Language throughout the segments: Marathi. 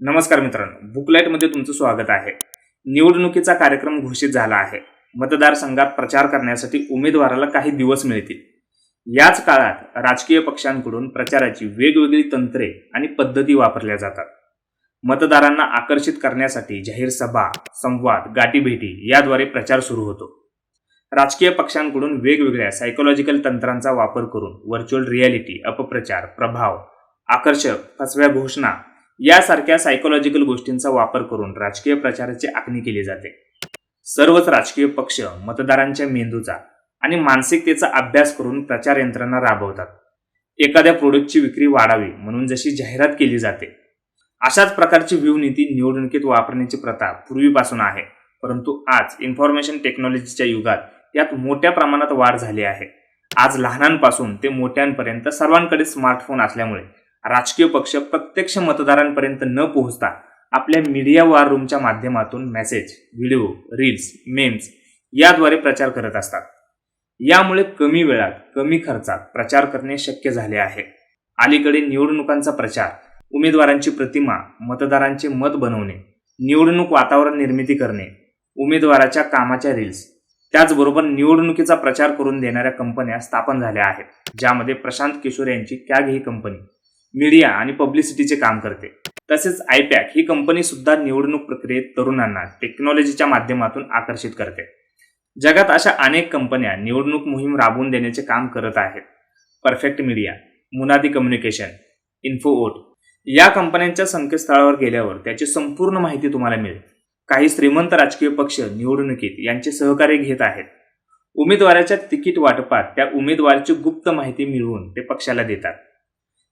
नमस्कार मित्रांनो बुकलाईटमध्ये तुमचं स्वागत आहे. निवडणुकीचा कार्यक्रम घोषित झाला आहे. मतदारसंघात प्रचार करण्यासाठी उमेदवाराला काही दिवस मिळतील. याच काळात राजकीय पक्षांकडून प्रचाराची वेगवेगळी तंत्रे आणि पद्धती वापरल्या जातात. मतदारांना आकर्षित करण्यासाठी जाहीर सभा संवाद गाठीभेटी याद्वारे प्रचार सुरू होतो. राजकीय पक्षांकडून वेगवेगळ्या सायकोलॉजिकल तंत्रांचा वापर करून व्हर्च्युअल रियालिटी अपप्रचार प्रभाव आकर्षक फसव्या घोषणा यासारख्या सायकोलॉजिकल गोष्टींचा वापर करून राजकीय प्रचाराची आखणी केली जाते. सर्वच राजकीय पक्ष मतदारांच्या मेंदूचा आणि मानसिकतेचा अभ्यास करून प्रचार यंत्रणा राबवतात. एखाद्या प्रोडक्टची विक्री वाढावी म्हणून जशी जाहिरात केली जाते अशाच प्रकारची व्ह्यू निवडणुकीत वापरण्याची प्रथा पूर्वीपासून आहे. परंतु आज इन्फॉर्मेशन टेक्नॉलॉजीच्या युगात यात मोठ्या प्रमाणात वाढ झाली आहे. आज लहानांपासून ते मोठ्यांपर्यंत सर्वांकडे स्मार्टफोन असल्यामुळे राजकीय पक्ष प्रत्यक्ष मतदारांपर्यंत न पोहोचता आपल्या मीडिया वॉर रूमच्या माध्यमातून मेसेज व्हिडिओ रील्स मेम्स याद्वारे प्रचार करत असतात. यामुळे कमी वेळात कमी खर्चात प्रचार करणे शक्य झाले आहे. अलीकडे निवडणुकांचा प्रचार उमेदवारांची प्रतिमा मतदारांचे मत बनवणे निवडणूक वातावरण निर्मिती करणे उमेदवाराच्या कामाच्या रील्स त्याचबरोबर निवडणुकीचा प्रचार करून देणाऱ्या कंपन्या स्थापन झाल्या आहेत. ज्यामध्ये प्रशांत किशोर यांची कॅग ही कंपनी मीडिया आणि पब्लिसिटीचे काम करते. तसेच आयपॅक ही कंपनी सुद्धा निवडणूक प्रक्रियेत तरुणांना टेक्नॉलॉजीच्या माध्यमातून आकर्षित करते. जगात अशा अनेक कंपन्या निवडणूक मोहीम राबवून देण्याचे काम करत आहेत. परफेक्ट मीडिया मुनादी कम्युनिकेशन इन्फोओट या कंपन्यांच्या संकेतस्थळावर गेल्यावर त्याची संपूर्ण माहिती तुम्हाला मिळेल. काही श्रीमंत राजकीय पक्ष निवडणुकीत यांचे सहकार्य घेत आहेत. उमेदवाराच्या तिकीट वाटपात त्या उमेदवाराची गुप्त माहिती मिळवून ते पक्षाला देतात.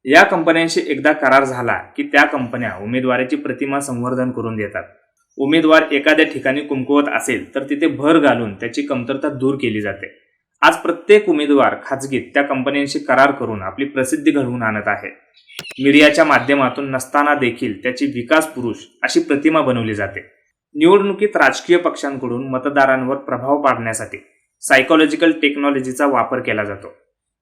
या कंपन्यांशी एकदा करार झाला की त्या कंपन्या उमेदवाराची प्रतिमा संवर्धन करून देतात. उमेदवार एखाद्या ठिकाणी कुमकुवत असेल तर तिथे भर घालून त्याची कमतरता दूर केली जाते. आज प्रत्येक उमेदवार खाजगीत त्या कंपन्यांशी करार करून आपली प्रसिद्धी घडवून आणत आहे. मीडियाच्या माध्यमातून नसताना देखील त्याची विकास पुरुष अशी प्रतिमा बनवली जाते. निवडणुकीत राजकीय पक्षांकडून मतदारांवर प्रभाव पाडण्यासाठी सायकोलॉजिकल टेक्नॉलॉजीचा वापर केला जातो.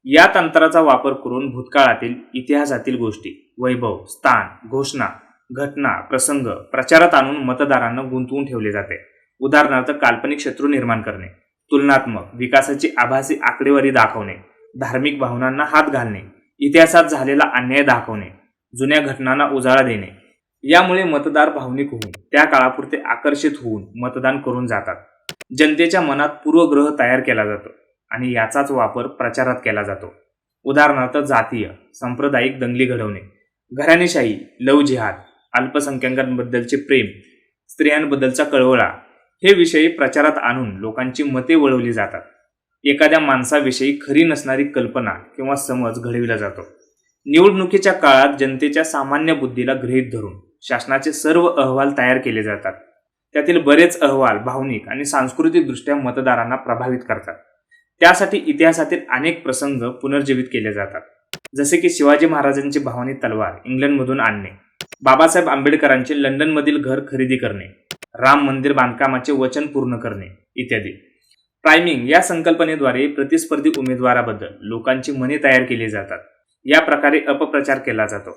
या तंत्राचा वापर करून भूतकाळातील इतिहासातील गोष्टी वैभव स्थान घोषणा घटना प्रसंग प्रचारात आणून मतदारांना गुंतवून ठेवले जाते. उदाहरणार्थ काल्पनिक शत्रू निर्माण करणे तुलनात्मक विकासाची आभासी आकडेवारी दाखवणे धार्मिक भावनांना हात घालणे इतिहासात झालेला अन्याय दाखवणे जुन्या घटनांना उजाळा देणे. यामुळे मतदार भावनिक होऊन त्या काळापुरते आकर्षित होऊन मतदान करून जातात. जनतेच्या मनात पूर्वग्रह तयार केला जातो. आणि याचाच वापर प्रचारात केला जातो. उदाहरणार्थ जातीय सांप्रदायिक दंगली घडवणे. घराणेशाही लव जिहाद अल्पसंख्याकांबद्दलचे प्रेम स्त्रियांबद्दलचा कळवळा हे विषयी प्रचारात आणून लोकांची मते वळवली जातात. एखाद्या माणसाविषयी खरी नसणारी कल्पना किंवा समज घडविला जातो. निवडणुकीच्या काळात जनतेच्या सामान्य बुद्धीला गृहीत धरून शासनाचे सर्व अहवाल तयार केले जातात. त्यातील बरेच अहवाल भावनिक आणि सांस्कृतिकदृष्ट्या मतदारांना प्रभावित करतात. त्यासाठी इतिहासातील अनेक प्रसंग पुनर्जीवित केले जातात. जसे की शिवाजी महाराजांची भावनी तलवार इंग्लंडमधून आणणे बाबासाहेब आंबेडकरांचे लंडनमधील घर खरेदी करणे राम मंदिर बांधकामाचे वचन पूर्ण करणे इत्यादी. प्रायमिंग या संकल्पनेद्वारे प्रतिस्पर्धी उमेदवाराबद्दल लोकांची मने तयार केली जातात. या प्रकारे अपप्रचार केला जातो.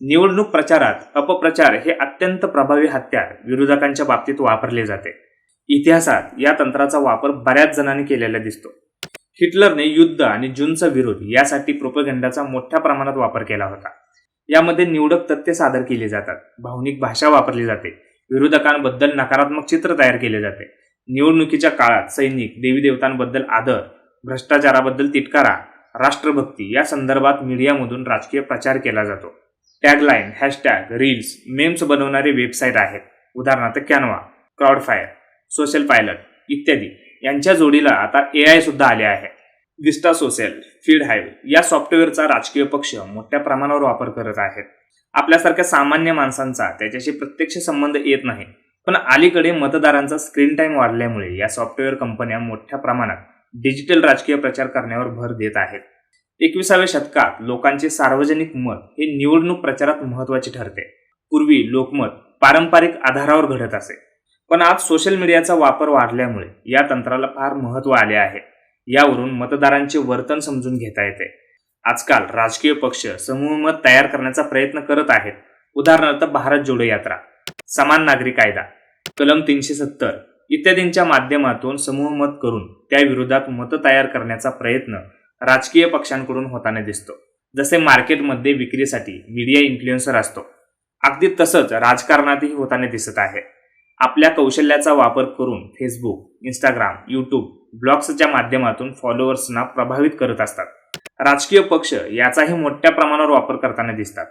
निवडणूक प्रचारात अपप्रचार हे अत्यंत प्रभावी हत्यार विरोधकांच्या बाबतीत वापरले जाते. इतिहासात या तंत्राचा वापर बऱ्याच जणांनी केलेला दिसतो. हिटलरने युद्ध आणि जूनचा विरोध यासाठी प्रोपगंडाचा मोठ्या प्रमाणात वापर केला होता. यामध्ये निवडक तथ्य सादर केली जातात. भावनिक भाषा वापरली जाते. विरोधकांबद्दल नकारात्मक चित्र तयार केले जाते. निवडणुकीच्या काळात सैनिक देवी देवतांबद्दल आदर भ्रष्टाचाराबद्दल तिटकारा राष्ट्रभक्ती या संदर्भात मीडियामधून राजकीय प्रचार केला जातो. टॅगलाईन हॅशटॅग रील्स मेम्स बनवणारे वेबसाईट आहेत. उदाहरणार्थ कॅनवा क्राऊडफायर सोशल पायलट इत्यादी. यांच्या जोडीला आता ए आय सुद्धा आले आहे. विस्टा सोशल फीड हाईव्ह या सॉफ्टवेअरचा राजकीय पक्ष मोठ्या प्रमाणावर वापर करत आहेत. आपल्यासारख्या सामान्य माणसांचा त्याच्याशी प्रत्यक्ष संबंध येत नाही. पण अलीकडे मतदारांचा स्क्रीन टाइम वाढल्यामुळे या सॉफ्टवेअर कंपन्या मोठ्या प्रमाणात डिजिटल राजकीय प्रचार करण्यावर भर देत आहेत. एकविसाव्या शतकात लोकांचे सार्वजनिक मत हे निवडणूक प्रचारात महत्त्वाचे ठरते. पूर्वी लोकमत पारंपरिक आधारावर घडत असे. पण आज सोशल मीडियाचा वापर वाढल्यामुळे या तंत्राला फार महत्त्व आले आहे. यावरून मतदारांचे वर्तन समजून घेता येते. आजकाल राजकीय पक्ष समूहमत तयार करण्याचा प्रयत्न करत आहेत. उदाहरणार्थ भारत जोडो यात्रा समान नागरी कायदा कलम तीनशे सत्तर इत्यादींच्या माध्यमातून समूहमत करून त्या विरोधात मतं तयार करण्याचा प्रयत्न राजकीय पक्षांकडून होताना दिसतो. जसे मार्केटमध्ये विक्रीसाठी मीडिया इन्फ्लुएन्सर असतो. अगदी तसंच राजकारणातही होताना दिसत आहे. आपल्या कौशल्याचा वापर करून फेसबुक इंस्टाग्राम यूट्यूब ब्लॉग्सच्या माध्यमातून फॉलोअर्सना प्रभावित करत असतात. राजकीय पक्ष याचाही मोठ्या प्रमाणावर वापर करताना दिसतात.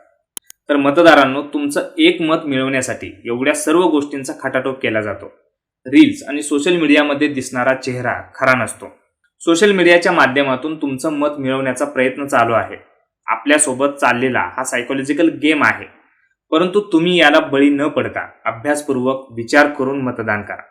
तर मतदारांनो तुमचं एक मत मिळवण्यासाठी एवढ्या सर्व गोष्टींचा खटाटोप केला जातो. रील्स आणि सोशल मीडियामध्ये दिसणारा चेहरा खरा नसतो. सोशल मीडियाच्या माध्यमातून तुमचं मत मिळवण्याचा प्रयत्न चालू आहे. आपल्यासोबत चाललेला हा सायकोलॉजिकल गेम आहे. परंतु तुम्ही याला बळी न पडता अभ्यासपूर्वक विचार करून मतदान करा.